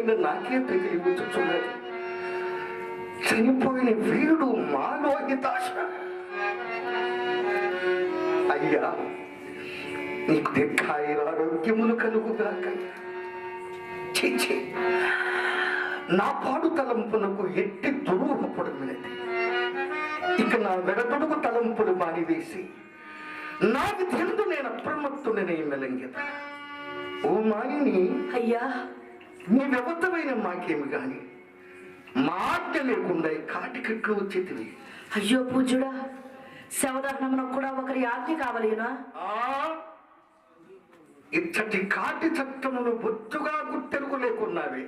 చనిపోయిన నాకే తెలియచున్నది చనిపోయిన వీరుడు మాలో హితాశ అయ్యా నీకు దిక్కాయలు ఆరోగ్యములు కలుగుగాక. చీచి నా పాడు తలంపునకు ఎట్టి దురూహపడమైనది. ఇక నా వెడతొడుకు తలంపులు మానివేసి నాకు విధందు నేను అప్రమత్తుని మెలంగి ఓ మాయని అయ్యా. నీ వ్యవతమైన మాకేమి గాని మాట లేకుండా ఈ కాటికెట్లు వచ్చేటివి అయ్యో పూజ్యుడా శవదహనమునకు కూడా ఒకరి ఆజ్ఞ కావలేనా? ఆ? ఇచ్చటి కాటి చట్టమును బొత్తుగా గుర్తెరుగు లేకున్నావే.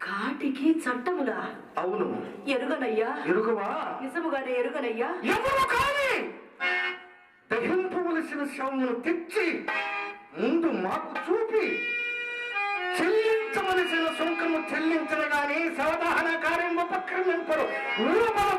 కాటికి చట్టములా? అవును. ఎరుగనయ్యా? ఎరుగవా? నిజముగానే ఎరుగనయ్యా? ఎవరు కాని దహింపవలసిన శవమును తెచ్చి ముందు మాకు చూపి చెల్లించవలసిన సుంకము చెల్లించిన గాని సవదహన కార్యం ఉపక్రమింపరు మీరు మన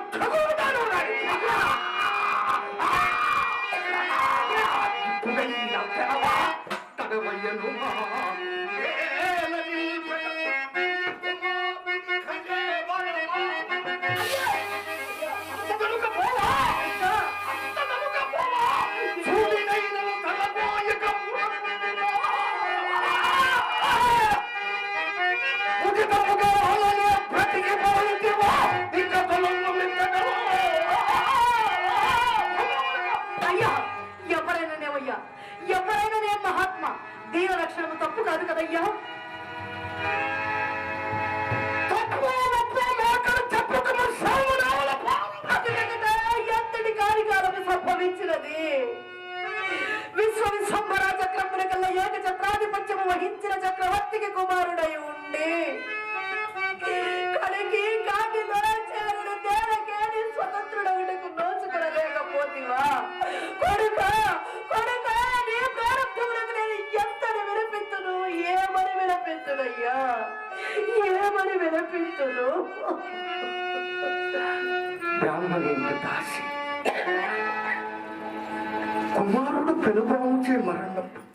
Makan,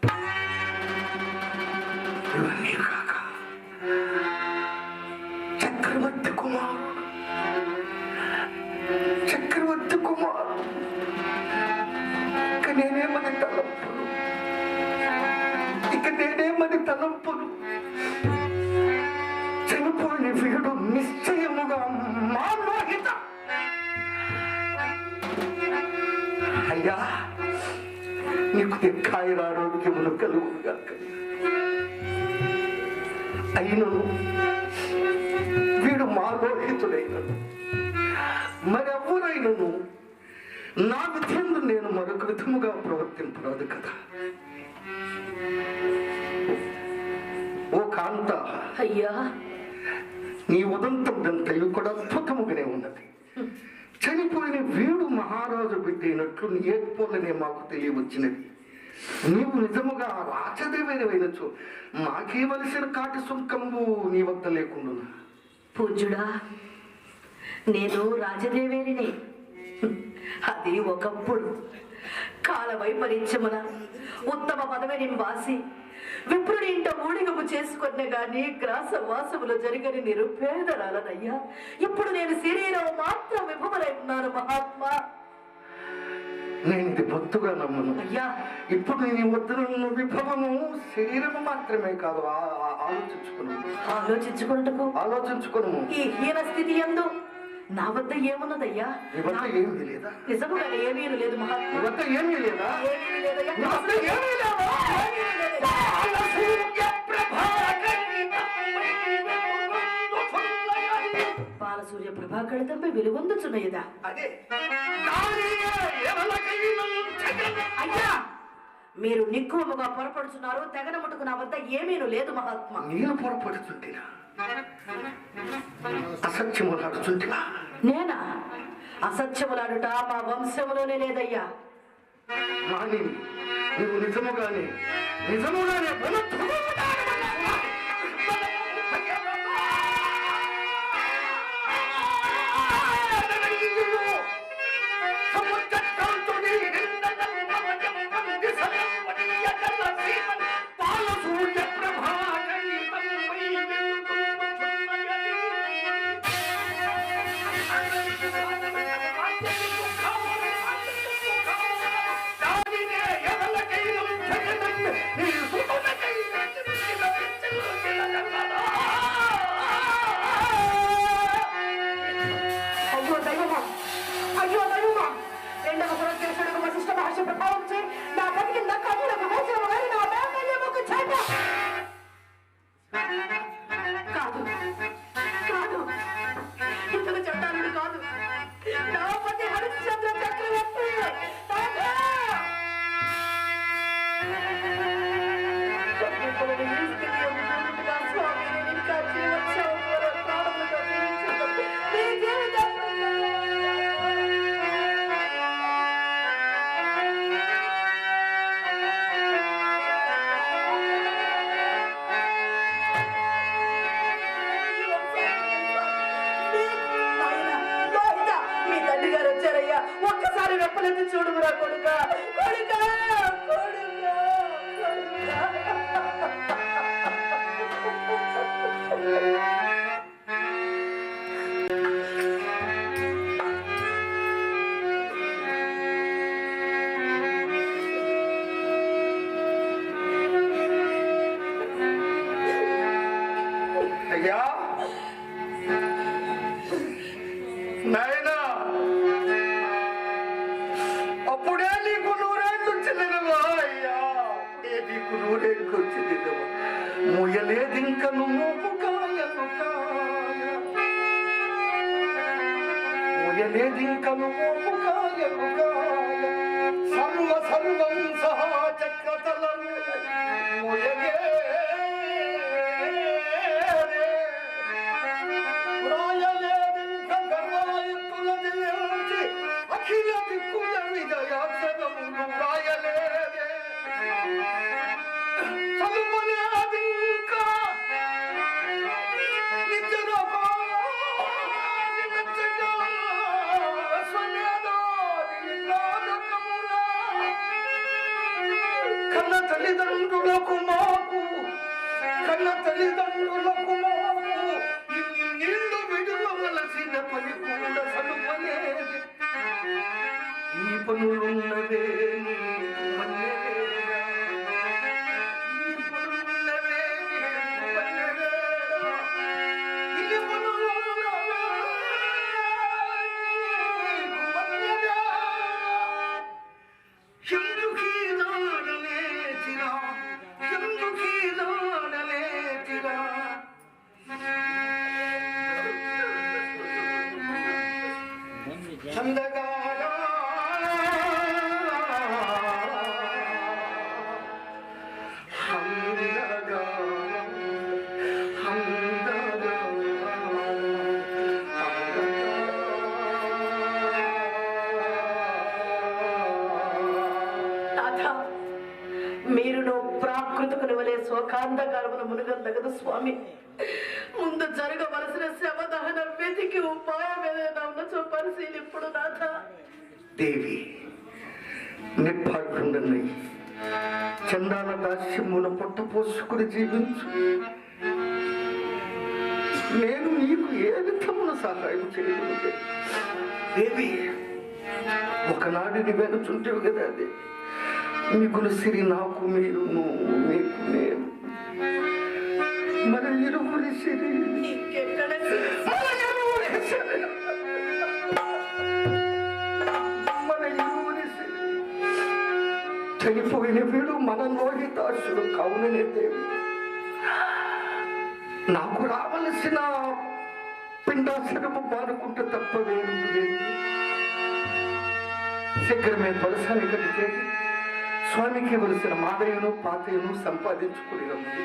వీడు మాలోహితుడైనను మరెవరైనను నా విధంగా నేను మరొక విధముగా ప్రవర్తింపరాదు కదా. ఓ కాంత అయ్యా. నీ ఉదంతం దంతయు కూడా అద్భుతముగానే ఉన్నది. చనిపోయిన వీడు మహారాజు అయినట్లు నీ ఏర్పోలనే మాకు తెలియవచ్చినది. నీవు నిజముగా రాచదేవైనచు మాకేవలసిన కాటి సుంకంబు నీ వద్ద లేకుండా పూజ్యుడా నేను రాజదేవేరిని. అది ఒకప్పుడు కాల వైపరీత్యమున ఉత్తమ పదవిని వాసి విప్రుడి ఇంట ఊడిగము చేసుకున్న గాని గ్రాస వాసములు జరిగని నిరుపేదరాలనయ్యా. ఇప్పుడు నేను శరీరం మాత్రం విభవలై ఉన్నాను మహాత్మా. నేను ఇది బొత్తుగా నమ్మను. అయ్యా. ఇప్పుడు నేను వద్దున విభవము శరీరము మాత్రమే కాదు ఆలోచించుకును ఆలోచించుకున్నట్టుకు? ఆలోచించుకును ఈ హీన స్థితి ఎందు నా వద్ద ఏమున్నదయ్యా? ఏమీ లేదా? నిజముగా ఏమీ లేదు మహాత్మా. ఏమీ లేదా? ఏమీ లేదా బాలసూర్య ప్రభాకళితంపై వెలుగొందుచున్నయదా? అదే. అయ్యా మీరు నిక్కువముగా పొరపడుచున్నారు తెగన ముట్టుకు నా వద్ద ఏమీను లేదు మహాత్మా. నేను పొరపడుతుంటినా? అసత్యములాడుతుంటినా నేనా? అసత్యములాడుట మా వంశములోనే లేదయ్యా. నువ్వు నిజముగానే నిజముగానే सर्म सर्म जी सहा తల్లిదండ్రులకు మాకు కన్న తల్లిదండ్రులకు మాకు ఇన్ని నీళ్ళు విడువలసిన పని కూడా సలుపలేదు ఈ పనులున్నవే నిర్భాగ్యుండన్నై చందాల దాస్యమున పొట్ట పోసుకుని జీవించు. నేను నీకు ఏ విధమున సహాయం చేయగలిగే? దేవి ఒకనాడు వెనుచుంటేవి కదా అది. మిగులు సిరి నాకు మీరు మీకు నేను. మరి ఇరువురి సిరి. సిరి. చనిపోయిన వీడు మన లోహితాసుడు కౌననే దేవి. నాకు రావలసిన పిండాసనము మానుకుంటే తప్ప వేరు శీఘ్రమే తులసాని కడితే స్వామికి వలసిన మాదయ్యను పాతయ్యను సంపాదించుకుని ఉంది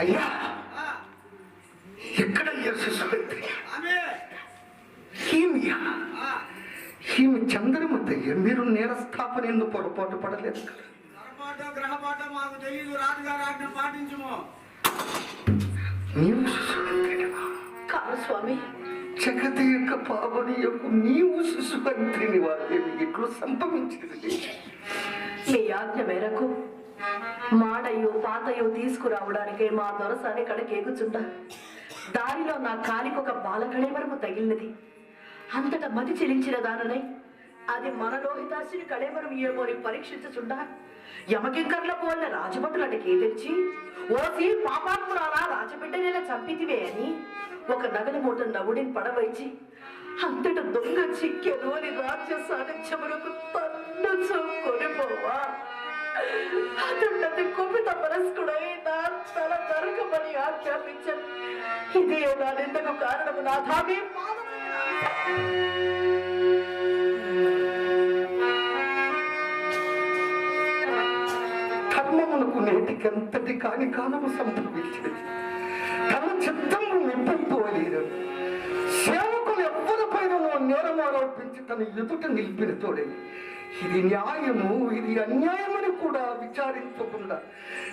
అయ్యా ఆ, ఎక్కడ ఆ, ఈమె చంద్రమతయ్య మీరు నేరస్థాపన ఎందుకు పొరపాటు పడలేదు కదా? స్వామి జగతి యొక్క పావని యొక్క నీవు శిశువంతిని వాదేవి ఇట్లు సంభవించింది మీ ఆజ్ఞ మేరకు మాడయు పాతయు తీసుకురావడానికే మా దొరసాని కడకి ఎగుచుండా దారిలో నా కాలికొక బాలకళేవరము తగిలినది. అంతటా మతి చెలించిన దాననై అది మన లోహితాసుని కళేవరం ఏమో అని పరీక్షించుచుండా. యమకింకర్ల పోలిన రాజభటులటికి తెచ్చి ఓసి పాపాత్మురాలా రాజబిడ్డనేలా చంపితివే అని ఒక నగలి మూట నవ్వుడిని పడవైచి అంతట దొంగ చిక్కెను అని రాజ్య సాధించమనకు తన్ను కొనిపోవా అతడి కుపిత మనస్కుడై నా తల నరకమని ఆజ్ఞాపించను. ఇదే నా నిందకు కారణము నా ధామే ధర్మమునకు నేటికెంతటి కాని కాలము సంభవించేది తన చిత్తము నింపుకోలేదు సేవకులు ఎవ్వరిపైన నేరం ఆరోపించి తన ఎదుట నిలిపిన తోడే ఇది న్యాయము ఇది అన్యాయమని కూడా విచారించకుండా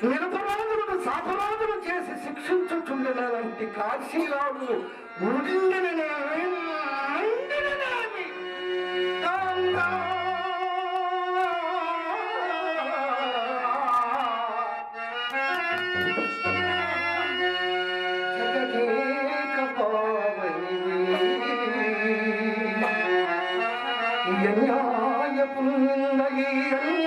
నిరపరాధులను సాపరాధులు చేసి శిక్షించుచుండేలాంటి కాశీరాడు Yeah. പുന്നഗീരങ്ങൾ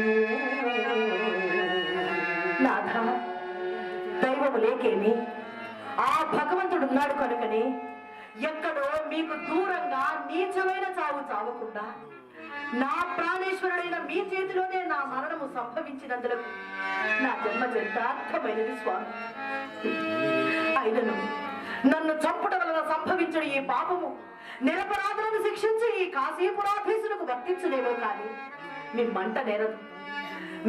లేకేమి? ఆ భగవంతుడు ఉన్నాడు కనుకనే ఎక్కడో మీకు దూరంగా నీచమైన చావు చావకుండా నా ప్రాణేశ్వరుడైన మీ చేతిలోనే నా మరణము సంభవించినందులకు నా జన్మ చరితార్థమైనది స్వామి. అయినను నన్ను చంపుట వలన సంభవించిన ఈ పాపము నిరపరాధులను శిక్షించి ఈ కాశీపురాధీశులకు వర్తించలేమో కానీ మీ మంట నేరదు.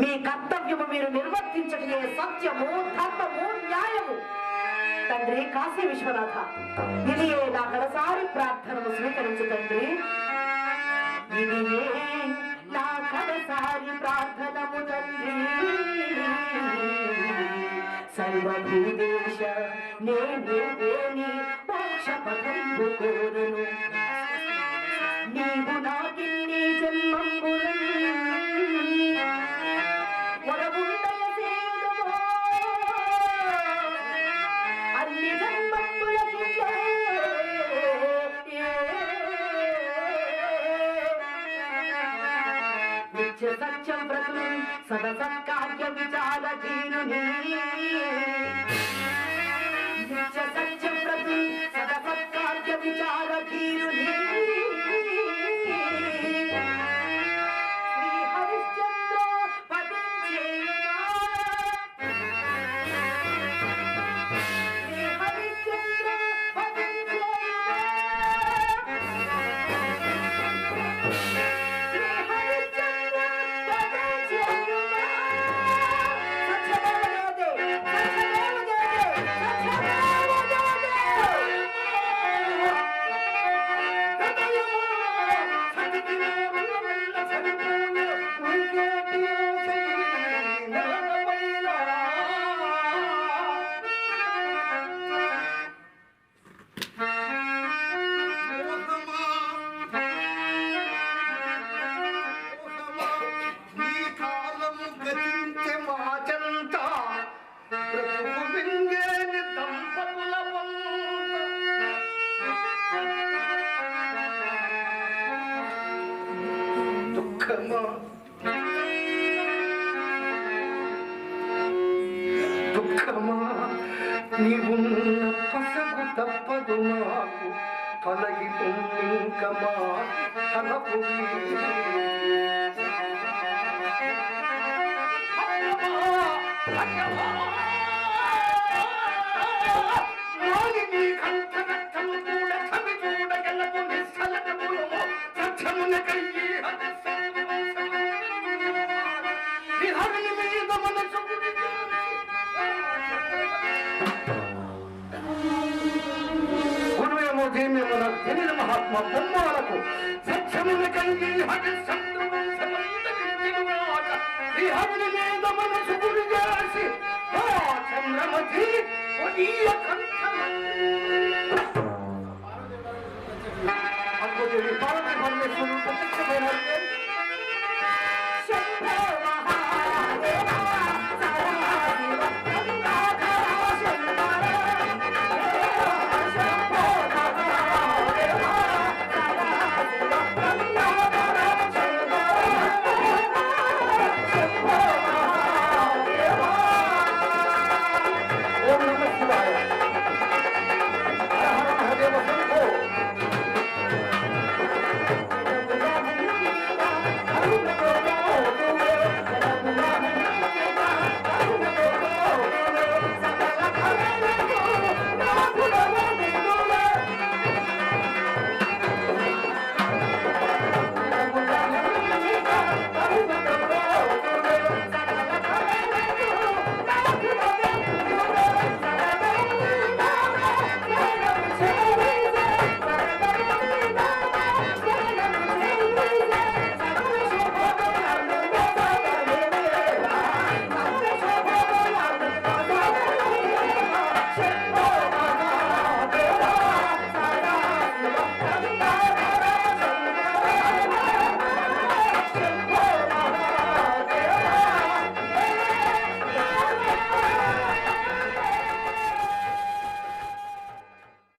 మీ కర్తవ్యము మీరు నిర్వర్తించటే సత్యము ధర్మము న్యాయము. తండ్రి కాశీ విశ్వనాథ ఇది నా కడసారి ప్రార్థనను స్వీకరించు తండ్రి. ఇది నా కడసారి ప్రార్థనము తండ్రి. సర్వభూదేశ నేనే నిత్య నిత్య సత్యం వ్రతులు సదసత్కార్య విచారధీరుని నిత్య సత్యం వ్రతులు సదసత్కార్య విచారధీరుని శ్రీ దుఃఖమా దుఃఖమా oh, నీవున్న పసగు తప్పదు మాకు పలగి ఇంకమా తలపు महात्मा ब्रह्मा को सक्षम निकली हट शत्रु हमने में दमन सुगुर जासी हो चंद्रम थी ओडी अखंडम हमको जो पावन परमेश्वर प्रत्यक्ष भगवान के